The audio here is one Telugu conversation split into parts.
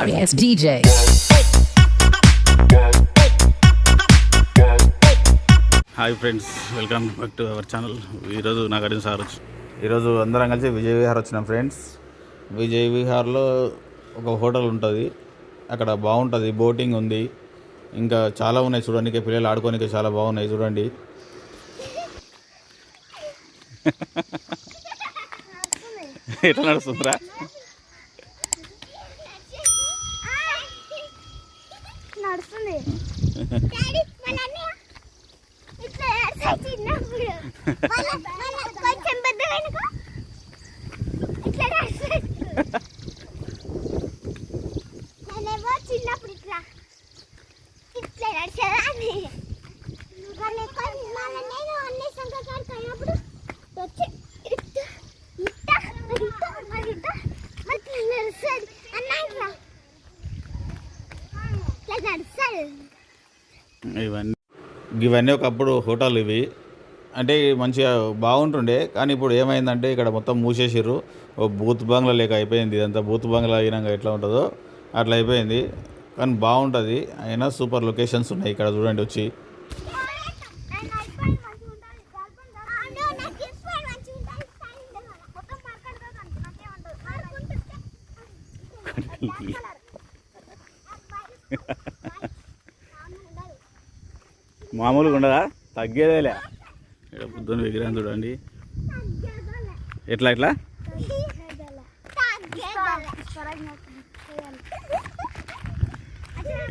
sorry ass DJ. Hi friends welcome back to our channel ఈరోజు నాగార్జున సార్ వచ్చి ఈరోజు అందరం కలిసి విజయ్ విహార్ వచ్చినాం ఫ్రెండ్స్ విజయ్ విహార్లో ఒక హోటల్ ఉంటుంది. అక్కడ బాగుంటుంది బోటింగ్ ఉంది. ఇంకా చాలా ఉన్నాయి చూడడానికి పిల్లలు ఆడుకోనికి చాలా బాగున్నాయి చూడండి. ఎట్లా నడుస్తుందిరా? నడుస్తుంది. చిన్నప్పుడు ఇట్లా ఇట్లా వాళ్ళ నేను అన్ని సంఘకాడికి అయినప్పుడు వచ్చి ఇట్ట ఇట్ట ఇట్ట మరి ఇట్ట మరి ఇట్లా నడుస్తాడు అన్న ఇట్లా ఇట్లా నడుస్తాడు ఇవన్నీ. ఇవన్నీ ఒకప్పుడు హోటల్ ఇవి. అంటే మంచిగా బాగుంటుండే కానీ ఇప్పుడు ఏమైందంటే ఇక్కడ మొత్తం మూసేసిర్రు. ఓ బూత్ బంగ్లా లేక అయిపోయింది ఇదంతా. బూత్ బంగ్లా అయినాక ఎట్లా ఉంటుందో అట్లా అయిపోయింది. కానీ బాగుంటుంది. అయినా సూపర్ లొకేషన్స్ ఉన్నాయి ఇక్కడ చూడండి వచ్చి. మామూలుగా ఉండదా? తగ్గేదేలే. ఇక్కడ బుద్ధుని విగ్రహం చూడండి. ఎట్లా ఎట్లా?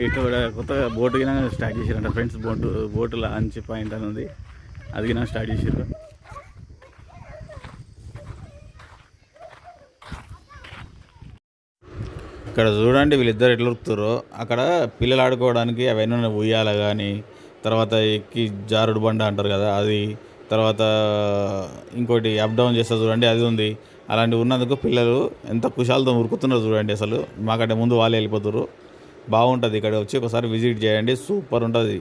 ఇక్కడ కొత్తగా బోటు గిన start చేసారంట friends boat boat launch point అని ఉంది. అది గిన స్టార్ట్ చేసారు ఇక్కడ చూడండి వీళ్ళిద్దరు ఎట్లా ఉరుకుతారో. అక్కడ పిల్లలు ఆడుకోవడానికి అవన్నీ ఉయ్యాల కానీ తర్వాత ఎక్కి జారుడు బండ అంటారు కదా అది తర్వాత ఇంకోటి అప్ డౌన్ చేస్తారు చూడండి అది ఉంది. అలాంటివి ఉన్నందుకు పిల్లలు ఎంత కుశాలతో ఉరుకుతున్నారు చూడండి అసలు. మాకంటే ముందు వాళ్ళే వెళ్ళిపోతారు బాగుంటుంది ఇక్కడ వచ్చి ఒకసారి విజిట్ చేయండి. సూపర్ ఉంటుంది.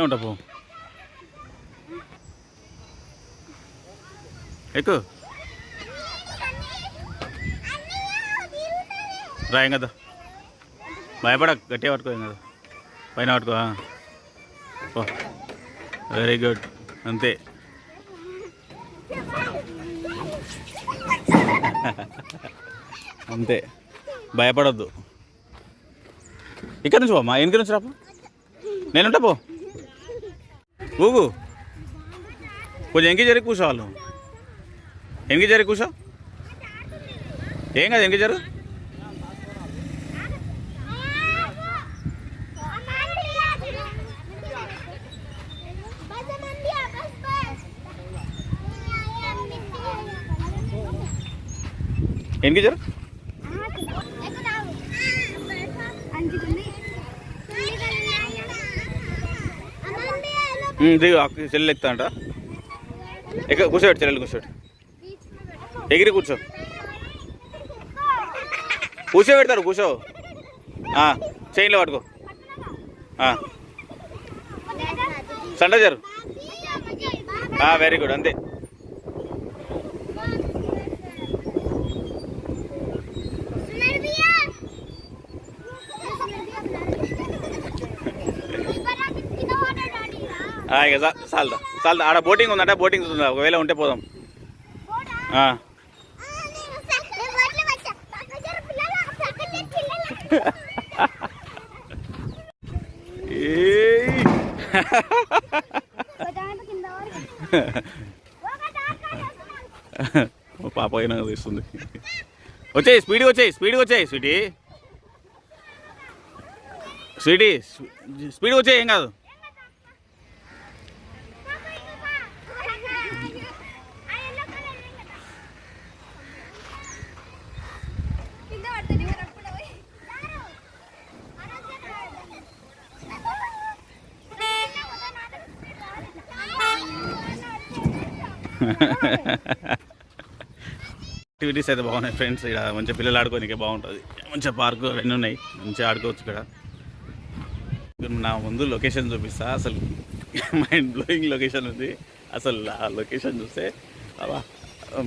ఏముంటా పో. ఎక్కు. రా ఏం కదా. భయపడ గట్టిగా పట్టుకో ఏం కదా. పైన పట్టుకో పో. వెరీ గుడ్ అంతే. అంతే. భయపడొద్దు. ఇక్కడ నుంచి పో మా వెనక నుంచి రాపు. నేనుంటా పో. ఊగు. కొంచెం ఎంకి జరిగి కూర్చోవాలి నువ్వు ఎంకి జరిగి కూర్చో ఏం కాదు ఎంకి జరుగు ఎంకి జరుగు దిగు చెల్లెలు ఎక్కుతా అంట. ఎక్క కూర్చోబెట్టు చెల్లెలు కూర్చోబెట్టు. ఎగిరి కూర్చో. కూర్చోబెడతారు కూర్చో. చైన్లో పట్టుకో. సండ జరు వెరీ గుడ్ అంతే. ఇక చాలదా. చాలదా. ఆడ బోటింగ్ ఉందంటే బోటింగ్ ఉందా ఒకవేళ ఉంటే పోదాం. ఏయ్. పాప అయినా తీస్తుంది. వచ్చేయి స్పీడ్గా వచ్చేయి స్పీడ్గా వచ్చేయి స్వీటీ. స్వీటీ స్పీడ్గా వచ్చేయి ఏం కాదు. యాక్టివిటీస్ అయితే బాగున్నాయి ఫ్రెండ్స్. ఇక్కడ మంచిగా పిల్లలు ఆడుకోనికే బాగుంటుంది. మంచిగా పార్కు అవన్నీ ఉన్నాయి. మంచిగా ఆడుకోవచ్చు ఇక్కడ. నా ముందు లొకేషన్ చూపిస్తా. అసలు మైండ్ బ్లోయింగ్ లొకేషన్ ఉంది. అసలు ఆ లొకేషన్ చూస్తే అలా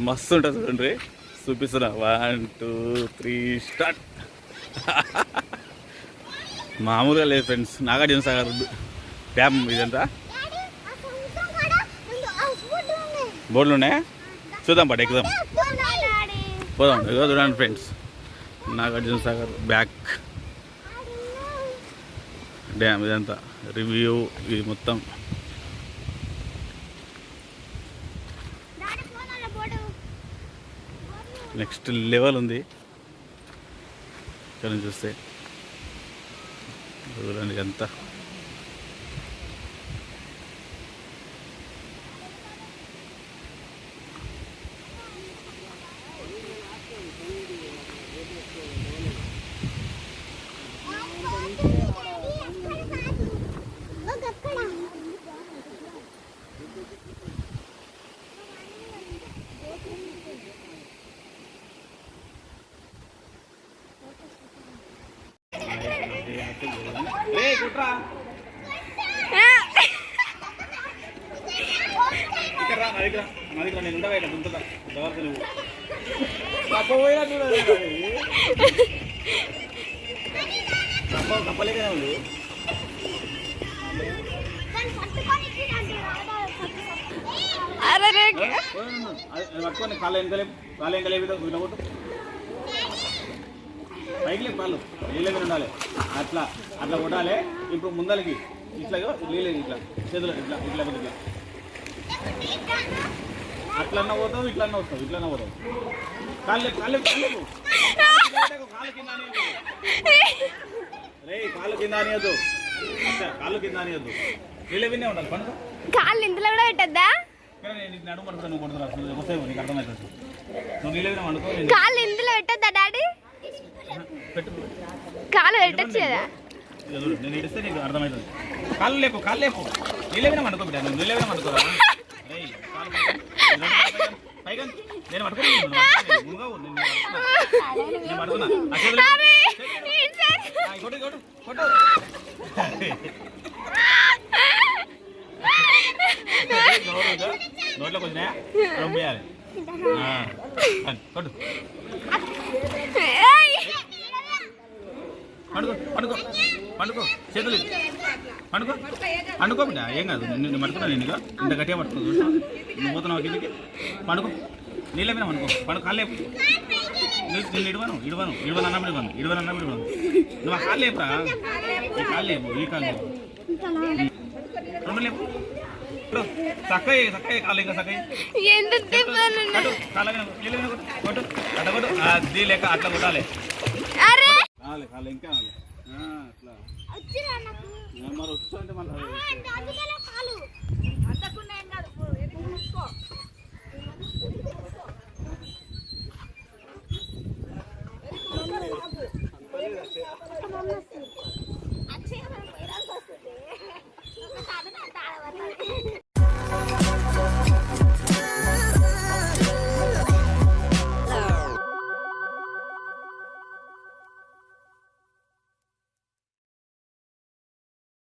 మస్తు ఉంటుంది చూడండి. చూపిస్తున్నా. One two three start. మామూలుగా లేదు ఫ్రెండ్స్. నాగార్జున సాగర్ డ్యామ్ ఇదంతా. బోర్డులు ఉన్నాయా చూద్దాం పట్టు ఎక్కుదాం. పోదాం ఇదిగో చూడండి friends. Nagarjuna Sagar back. Dam ఇదంతా. రివ్యూ ఇది మొత్తం. నెక్స్ట్ లెవెల్ ఉంది. ఇక్కడ నుంచి చూస్తే చూడండి ఎంత అక్కడ పట్టుకొని ఇచ్చిరండి అరే రే. పట్టుకొని కాళ్ళు వెనకలేపు కాళ్ళు వెనకలేపు ఇట్లా కొట్టు. పైకి లేపు కాళ్ళు. నీళ్ళ మీద ఉండాలి? అట్లా అట్లా కొట్టాలి. ఇప్పుడు ముందలకి ఇట్లా నీళ్ళు ఇట్లా చేతులు ఇట్లా ఇట్లా ఇట్లా అట్లన్నా పోతావు ఇట్లన్నా వస్తావు ఇట్లన్నా పోతావు. కాళ్ళు కాళ్ళు కాళ్ళు. కాళ్ళు కింద. రే కాళ్ళు కింద అనియద్దు కాళ్ళు కింద అనియద్దు నీళ్ళ వినే ఉండాలి పనుకో కాళ్ళు ఇందులో కూడా పెట్టద్దా? నడుము నువ్వు కొడుతున్నా వస్తావు నీకు అర్థమవుతుంది నువ్వు కాళ్ళు ఇందులో పెట్టద్దా డాడీ? పెట్టు. కాళ్ళు పెట్టచ్చు కదా? నేను ఇడిస్తే నీకు అర్థమవుతుంది కాళ్ళు లేపు కాళ్ళు లేపు. నీళ్ళ వినే అనుకో బిడ్డ నువ్వు నీళ్ళ వినే అనుకోరా రేయ్, కాళ్ళు లేపు. పైగా- నేను? నోట్లోకి వచ్చినాయా రొమ్మేయాలి ఆ, అని, కొట్టు. పండుకో పండుకో పండుకో చేతులు. పండుకో. పండుకో బిడ్డ ఏం కాదు నిన్ను నేను పట్టుకున్నా నేను. ఇంత గట్టిగా పట్టుకో చూసా నువ్వు పోతున్నావు కిందకి? పండుకో. నీళ్ళ మీద పండుకో. పండుగ కాళ్ళు లేపు. నిన్ను ఇడవను ఇడవను. ఇడవను అన్నప్పుడు ఇవ్వను ఇడవను అన్నప్పుడు ఇవ్వను నువ్వు ఆ కాళ్ళు లేపురా. ఈ కాళ్ళు లేపు ఈ కాళ్ళు లేపు. రెండు లేపు. కాళ్ళు ఇంకా కాళ్ళ కొట్టు. అట్లా కొట్టు. అది లేక అట్లా కొట్టాలి. కాలే ఇంకా కాలే. ఆ, అట్లా వచ్చిరా నాకు మరి వస్తుంటే కాలు